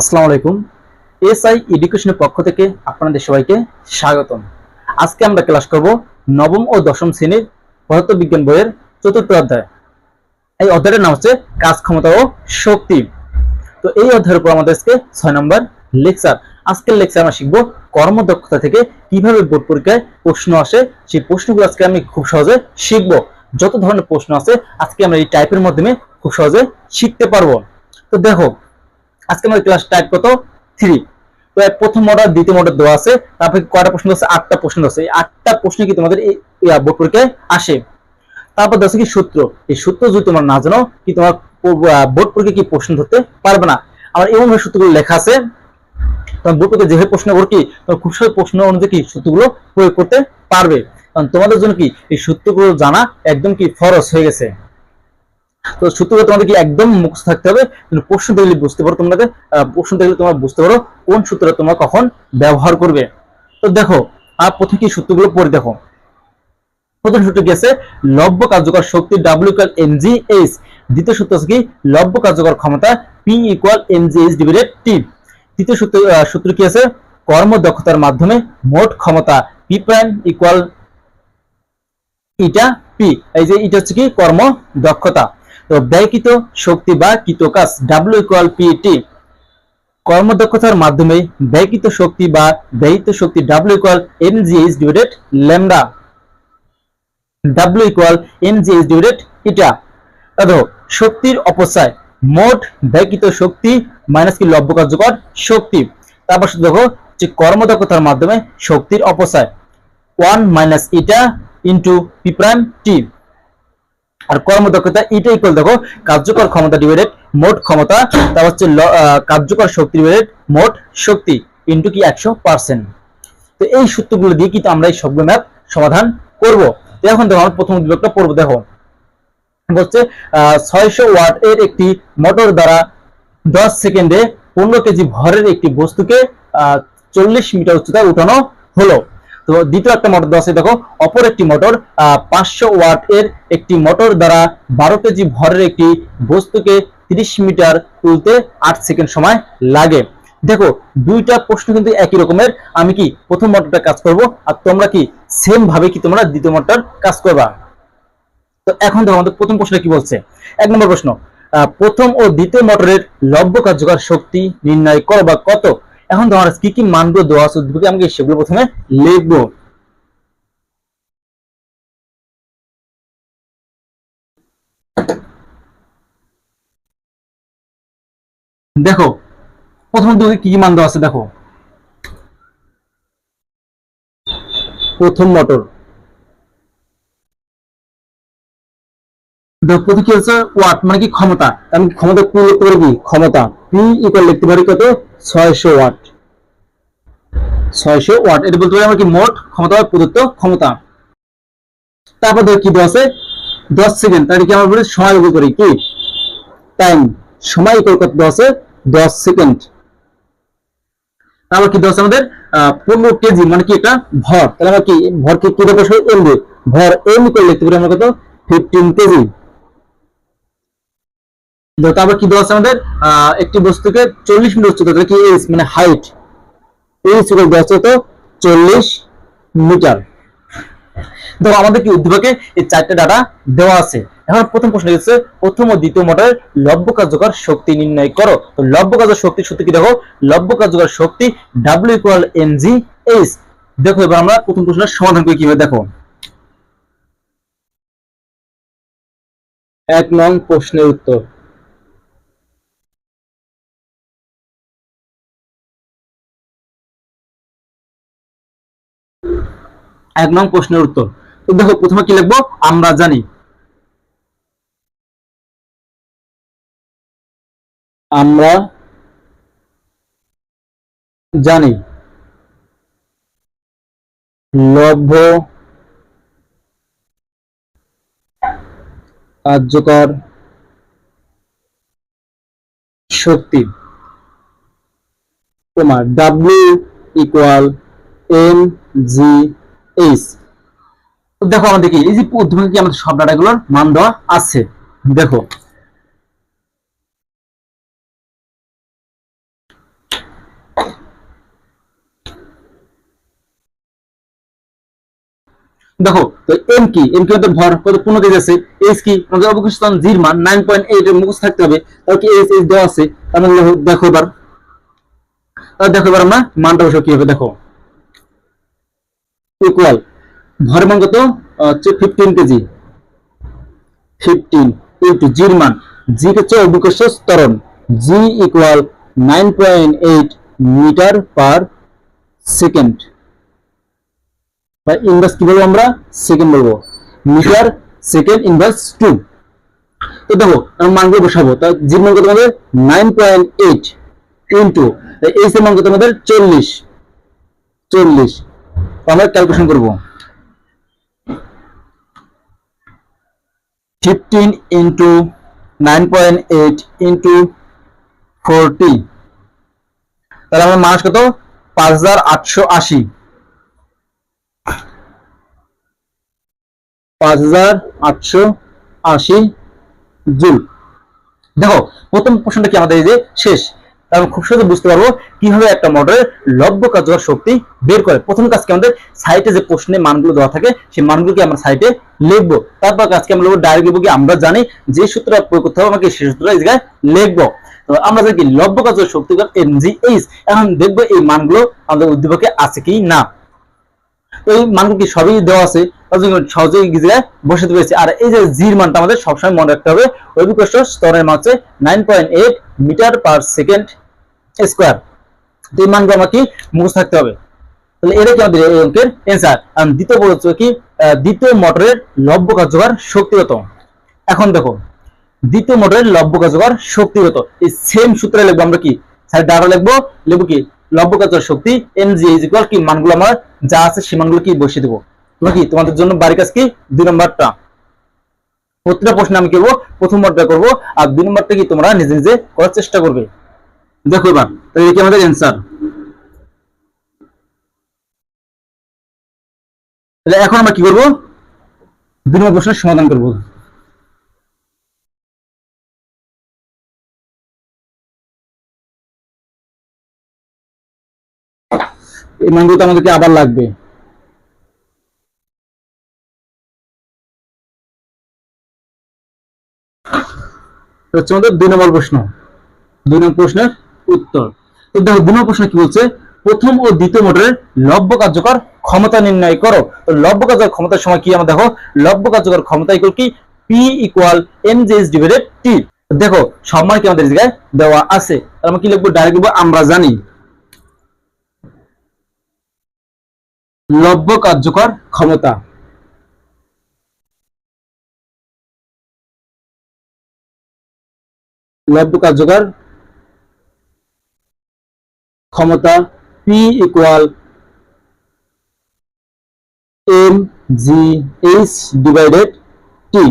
আসসালামু আলাইকুম। এসআই এডুকেশনের পক্ষ থেকে আপনাদের সবাইকে স্বাগতম। আজকে আমরা ক্লাস করব নবম ও দশম শ্রেণির পদার্থবিজ্ঞান বইয়ের চতুর্থ অধ্যায়। এই অধ্যায়ের নাম হচ্ছে কাজ ক্ষমতা ও শক্তি। তো এই অধ্যায়ের উপর আমাদের আজকে ছয় নম্বর লেকচার। আজকের লেকচার আমরা শিখব কর্মদক্ষতা থেকে কীভাবে বোর্ড পরীক্ষায় প্রশ্ন আসে। সেই প্রশ্নগুলো আজকে আমি খুব সহজে শিখব। যত ধরনের প্রশ্ন আছে, আজকে আমরা এই টাইপের মাধ্যমে খুব সহজে শিখতে পারব। তো দেখো আজকে আমাদের ক্লাস টাইপ কত? থ্রি তো প্রথম মডেল দ্বিতীয় মডেল দেওয়া আছে। তারপরে কয়টা প্রশ্ন আছে? আটটা প্রশ্ন আছে। এই আটটা প্রশ্ন কি তোমাদের এই বোর্ড পরীক্ষায় আসে? তারপর দেখো কি সূত্র। এই সূত্র যদি তোমরা না জানো, কি তোমার বোর্ড পরীক্ষা কি প্রশ্ন ধরতে পারবে না? আমার এমন সূত্রগুলো লেখা আছে। তোমার বোর্ড পরীক্ষা যেভাবে প্রশ্ন করো কি, তোমার খুব সহজ প্রশ্ন অনুযায়ী কি সূত্রগুলো প্রয়োগ করতে পারবে। কারণ তোমাদের জন্য কি, এই সূত্রগুলো জানা একদম কি ফরজ হয়ে গেছে। তো সূত্রগুলো তোমাদের কি একদম মুখস্থ থাকতে হবে? কিন্তু প্রশ্ন দেখলে বুঝতে পারো তোমাদের আহ, প্রশ্ন দেখলে তোমরা বুঝতে পারো কোন সূত্র তোমরা কখন ব্যবহার করবে। তো দেখো আর প্রথমে কি সূত্রগুলো পড়ে দেখো। প্রথম সূত্র কি আছে? লব্য কার্যকর শক্তি W equal M G H দ্বিতীয় সূত্র আছে কি? লব্য কার্যকর ক্ষমতা P equal M G H divided T তৃতীয় সূত্র সূত্র কি আছে? কর্মদক্ষতার মাধ্যমে মোট ক্ষমতা P prime equal eta P এই যে এটা হচ্ছে কি? কর্ম দক্ষতা। তো ব্যয়কৃত শক্তি বা কৃত কাজ ডাব্লিউ ইকুয়াল পি টি কর্মদক্ষতার মাধ্যমে ব্যয়কৃত শক্তি বা ব্যয়িত শক্তি W equal M G H divided lambda W equal M G H divided eta দেখো শক্তির অপচয়, মোট ব্যয়কৃত শক্তি মাইনাস কি লব্য কার্যকর শক্তি? তারপর শুধু দেখো যে কর্মদক্ষতার মাধ্যমে শক্তির অপচয় one minus eta into P prime T আর কর্মদক্ষতা এটা ইকুয়াল দেখো, কার্যকর ক্ষমতা ডিভাইডেড মোট ক্ষমতা তা হচ্ছে কার্যকর শক্তি ডিভাইডেড মোট শক্তি ইন্টু কি একশো পার্সেন্ট তো এই সূত্রগুলো দিয়ে কিন্তু আমরা এই সবগুলো ম্যাপ সমাধান করব। তো এখন দেখো, আমরা প্রথম বিভাগটা পড়ব, দেখো। বলছে ছয়শো ওয়াট এর একটি মোটর দ্বারা দশ সেকেন্ডে পনেরো কেজি ভরের একটি বস্তুকে চল্লিশ মিটার উচ্চতায় উঠানো হলো। তো দ্বিতীয় একটা মোটর দেওয়া আছে, দেখো, অপর একটি মোটর পাঁচশো ওয়াট এর একটি মোটর দ্বারা বারো কেজি ভরের একটি বস্তুকে তিরিশ মিটার তুলতে আট সেকেন্ড সময় লাগে। দেখো, দুইটা প্রশ্ন কিন্তু একই রকমের। আমি কি প্রথম মোটরটা কাজ করব, আর তোমরা কি সেম ভাবে কি তোমরা দ্বিতীয় মোটর কাজ করবা? তো এখন দেখো, আমাদের প্রথম প্রশ্ন কি বলছে? এক নম্বর প্রশ্ন প্রথম ও দ্বিতীয় মোটরের লব্য কার্যকর শক্তি নির্ণয় করো বা কত? এখন তোমার কি কি মানগুলো দেওয়া আছে উদ্ভিদকে আমাকে সেগুলো প্রথমে লিখব? দেখো, প্রথম দুকে কি কি মান দেওয়া আছে দেখো। প্রথম মোটর। প্রথম কি হচ্ছে ওয়াট মানে কি ক্ষমতা? ক্ষমতা পারি কি? ক্ষমতা। পি ইকুয়াল লিখতে পারি কত? ছয়শো ওয়াট ছয়শো ওয়াট এটা বলতে পারি কি? মোট ক্ষমতা প্রদত্ত ক্ষমতা। তারপর দেখো কি দশ সেকেন্ড তাহলে কি আমরা বলি? সময় করি কি? টাইম সময় ইকুয়াল কত দেওয়া দশ সেকেন্ড তারপর কি দেওয়া আমাদের? পনেরো কেজি মানে কি এটা? ভর। তাহলে কি? ভর কি এম ভর এম ইকুয়াল লিখতে পারি আমরা কত? ফিফটিন কেজি তারপর কি দেওয়া আছে আমাদের? একটি বস্তুকে চল্লিশ মিটার উচ্চতা কি এইচ মানে হাইট এইচ ইকুয়াল দেওয়া আছে তো চল্লিশ মিটার। দেখো আমাদের কি উদ্দীপকে এই চারটে ডাটা দেওয়া আছে। এখন প্রথম প্রশ্ন হচ্ছে, প্রথম ও দ্বিতীয় মডেল লব্য কার্যকর শক্তি নির্ণয় করো। তো লব্য কার্যকর শক্তি সূত্র কি দেখো? লব্য কার্যকর শক্তি W equal M G H দেখো এবার আমরা প্রথম প্রশ্নের সমাধান করি কীভাবে? দেখো। এক নং প্রশ্নের উত্তর। এক নং প্রশ্নের উত্তর। তো দেখো, প্রথমে কি লিখব? আমরা জানি। আমরা জানি। লভ্য কার্যকর শক্তি। তোমার W equal M G H দেখো আমাদের কি, এই যে উদ্দীপকে কি আমাদের সব ডাটাগুলোর মান দেওয়া আছে? দেখো। দেখো, তো এম কি? এম কি অর্থাৎ ভর কত পূর্ণ দিয়ে আছে। এস কি? আমাদের জির মান নাইন পয়েন্ট এইট মুখস্থ থাকতে হবে। তাহলে কি এস এস দেওয়া আছে? তাহলে মানে দেখো এবার। দেখো এবার আমরা মানটা অবশ্য কি হবে দেখো। ইকুয়াল ভরের মান কত? হচ্ছে ফিফটিন কেজি ফিফটিন ইন্টু জির মান। জি হচ্ছে অভিকর্ষ ত্বরণ। G equal nine point eight metre per second বা ইনভার্স কি বলব আমরা? সেকেন্ড বলব। মিটার সেকেন্ড ইনভার্স টু তো দেখো আমি মানগুলো বসাবো। তা জির মান কত আমাদের? Nine point eight into H এর মান কত আমাদের? চল্লিশ। চল্লিশ। আমরা ক্যালকুলেশন করব। Fifteen into nine point eight into forty তাহলে আমার মাস কত? পাঁচ হাজার আটশো আশি। পাঁচ হাজার আটশো আশি জুল। দেখো, প্রথম প্রশ্নটা কি আমাদের? এই যে শেষ। তারপর খুব সহজে বুঝতে পারব কীভাবে একটা মডেলের লব্য কার্যকর শক্তি বের করে। প্রথম কাজকে আমাদের সাইটে যে প্রশ্নে মানগুলো দেওয়া থাকে, সেই মানগুলোকে আমরা সাইটে লিখব। তারপর কাজকে আমরা লিখব ডাইরেক্ট লিখব কি, আমরা জানি যে সূত্রটা প্রয়োগ করতে হবে আমাকে সেই সূত্রটা এই জায়গায় লিখব। আমরা কি লব্য কার্যকর শক্তি এমজিএইচ এখন দেখব এই মানগুলো আমাদের উদ্দীপকে আছে কি না। এই মানগুলো কি সবই দেওয়া আছে? এই জায়গায় বসাতে পেরেছি। আর এই যে জির মানটা আমাদের সবসময় মনে রাখতে হবে, অভিকর্ষ স্তরের মান হচ্ছে nine metre per second square তো এই মানগুলো আমাকে মুখস্থ থাকতে হবে। তাহলে কি আমাদের এই অঙ্কের অ্যান্সার আর দ্বিতীয় হচ্ছে কি দ্বিতীয় মোটরের লব্য কার্যকর শক্তিগত। এখন দেখো, দ্বিতীয় মোটরের লব্য কার্যকর শক্তিগত। এই সেম সূত্রে লিখব আমরা কি? স্যার ডাটা লিখব লিখব কি? লব্য কার্যকর শক্তি এমজি ইজ ইকুয়াল কি? মানগুলো আমার যা আছে সেই মানগুলো কি বসিয়ে দেবো? তোমরা কি, তোমাদের জন্য বাড়ি কাজ কি? দুই নম্বরটা। প্রতিটা প্রশ্নে আমি করব? প্রথম নম্বরটা করব, আর দুই নম্বরটা কি তোমরা নিজে নিজে করার চেষ্টা করবে। দেখো এবার, তাহলে কি আমাদের অ্যান্সার তাহলে এখন আমরা কি করব? দুই নম্বর প্রশ্নের সমাধান করব। এই মানগুলো তো আমাদেরকে আবার লাগবে। হচ্ছে আমাদের দুই নম্বর প্রশ্ন। দুই নম্বর প্রশ্নের উত্তর। তো দেখো, দুই নম্বর প্রশ্ন কি বলছে? প্রথম ও দ্বিতীয় মোটরের কার্যকর ক্ষমতা নির্ণয় করো। তো কার্যকর ক্ষমতার সময় কি আমরা দেখো? কার্যকর ক্ষমতা ইকুয়াল কি? P equal M J S divided T দেখো, সম্মান কি আমাদের জায়গায় দেওয়া আছে? আমরা কি লিখব? ডাইরেক্ট লিখব, আমরা জানি। লব্য কার্যকর ক্ষমতা। লব্য কার্যকর। ক্ষমতা P equal M G H divided T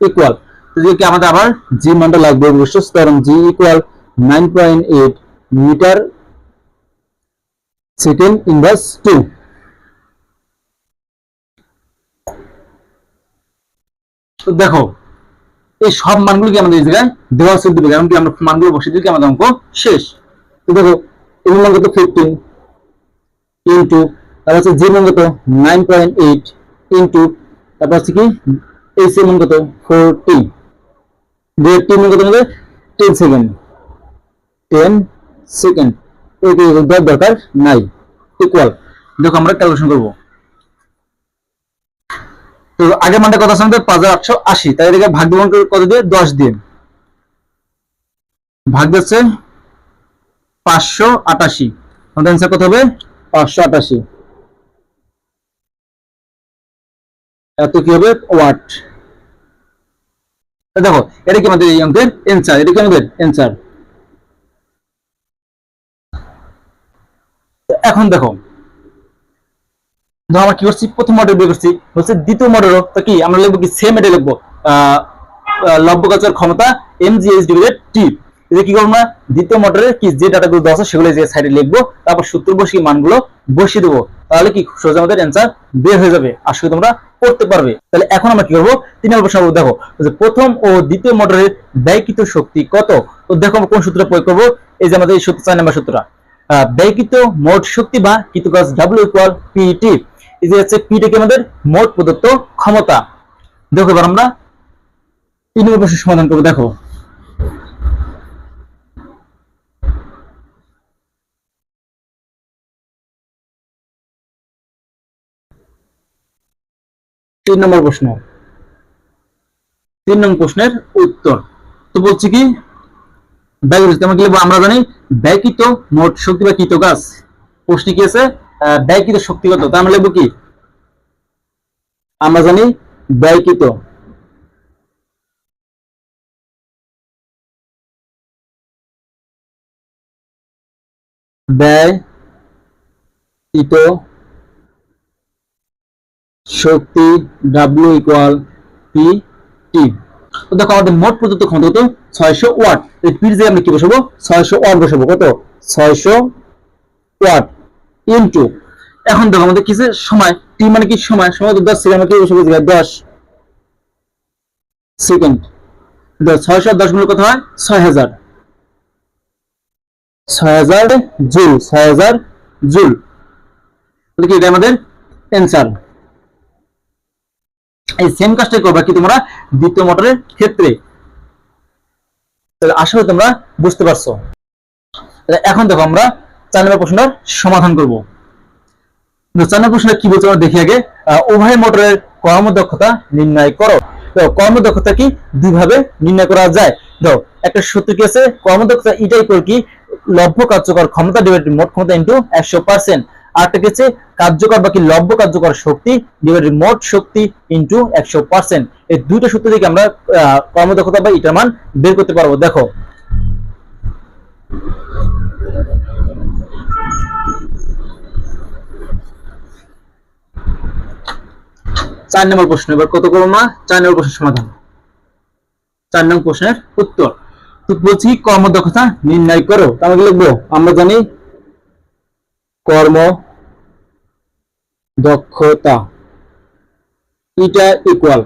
equal কি আমাদের আবার জি মানটা লাগবে অবশ্য কারণ G equal nine point eight metre second inverse two তো দেখো এই সব মানগুলো কি আমাদের এই জায়গায় দেওয়া আছে দিবে কারণ কি আমরা মানগুলো বসে দিলে আমাদের অঙ্ক শেষ। তো দেখো এর মান কত? ফিফটিন ইন্টু তারপর হচ্ছে জি মান কত? নাইন পয়েন্ট এইট ইন্টু তারপর হচ্ছে কি? এইচ এর মান কত? ফোরটি টি মান কত আমাদের? টেন সেকেন্ড টেন সেকেন্ড এই দরকার নাই। ইকুয়াল দেখো আমরা ক্যালকুলেশন করব। তো আগের মানটা আছে আমাদের পাঁচ হাজার আটশো আশি, তাই এটাকে ভাগ দিবন কত দিয়ে? দশ দিন। ভাগ দিচ্ছে পাঁচশো আটাশি। আমাদের অ্যান্সার কত হবে? পাঁচশো আটাশি। এত কি হবে? ওয়াট। দেখো, এটা কি আমাদের এই অঙ্কের অ্যান্সার এটা কি আমাদের অ্যান্সার এখন দেখো ধর আমরা কি করছি? প্রথম মডেল বের করছি। হচ্ছে দ্বিতীয় মডেল তো কি? আমরা লিখব কি? সেম এটা লিখব। আহ, আহ, লব্য ক্ষমতা এম জি এটা কি করব না দ্বিতীয় মডেলের কি যে ডাটাগুলো দেওয়া আছে সেগুলো যে সাইডে লিখব। তারপর সূত্র বসিয়ে মানগুলো বসিয়ে দেবো। তাহলে কি সোজা আমাদের অ্যান্সার বের হয়ে যাবে। তোমরা করতে পারবে। তাহলে এখন আমরা কি করব? তিন নম্বর প্রশ্ন দেখো। প্রথম ও দ্বিতীয় মডেলের ব্যয়কৃত শক্তি কত? তো দেখো আমরা কোন সূত্র প্রয়োগ করব? এই যে আমাদের এই সূত্র চার নম্বর সূত্রটা ব্যয়কৃত মোট শক্তি বা কৃতকাজ ডাব্লিউ ইকুয়াল পিটি যে হচ্ছে পিটা কি আমাদের? মোট প্রদত্ত ক্ষমতা। দেখো এবার আমরা তিন নম্বর সমাধান করব, দেখো। তিন নম্বর প্রশ্ন। তিন নম্বর প্রশ্নের উত্তর। তো বলছি কি আমরা জানি ব্যয়কৃত মোট শক্তি বা কৃত গাছ। প্রশ্নে কি আছে? ব্যয়কৃত শক্তিগত তা আমরা লিখব কি? আমরা জানি ব্যয়কৃত। ব্যয় কৃত শক্তি ডাব্লিউ ইকুয়াল পি টি দেখো আমাদের মোট প্রদত্ত ক্ষমতা কত? ছয়শো ওয়াট। এই পির যে আমরা কি বসাবো? ছয়শো ওয়াট বসাবো। কত? ছয়শো ওয়াট। ইনটু এখন দেখো আমাদের কিসে সময়, টি মানে কি সময়? সময় তো দশ সেকেন্ড দশ সেকেন্ড। ছয়শো দশগুলো কত হয়? ছয় হাজার। এই সেম কি তোমরা দ্বিতীয় মোটরের ক্ষেত্রে। তোমরা বুঝতে পারছ। এখন দেখো আমরা চার নম্বর প্রশ্নটার সমাধান করব। চার নম্বর প্রশ্নটা কি বলছে আমরা দেখি আগে। উভয় মোটরের কর্মদক্ষতা নির্ণয় করো। তো কর্মদক্ষতা কি? দুইভাবে নির্ণয় করা যায়। তো একটা সূত্র কি আছে? কর্মদক্ষতা এটাই করে কি? লভ্য কার্যকর ক্ষমতা ডিভাইডেড মোট ক্ষমতা ইন্টু একশো পার্সেন্ট আরটা কি আছে? কার্যকর বাকি লভ্য কার্যকর শক্তি ডিভাইডেড মোট শক্তি ইন্টু একশো পার্সেন্ট এই দুইটা সূত্র থেকে আমরা কর্মদক্ষতা বা ইটার মান বের করতে পারব। দেখো। চার নম্বর প্রশ্ন। এবার কত করব মা? চার নম্বর প্রশ্নের সমাধান। চার নম্বর প্রশ্নের উত্তর। তো বলছি কর্মদক্ষতা নির্ণয় করো। তাহলে লিখব, আমরা জানি কর্ম দক্ষতা, এটা ইকুয়াল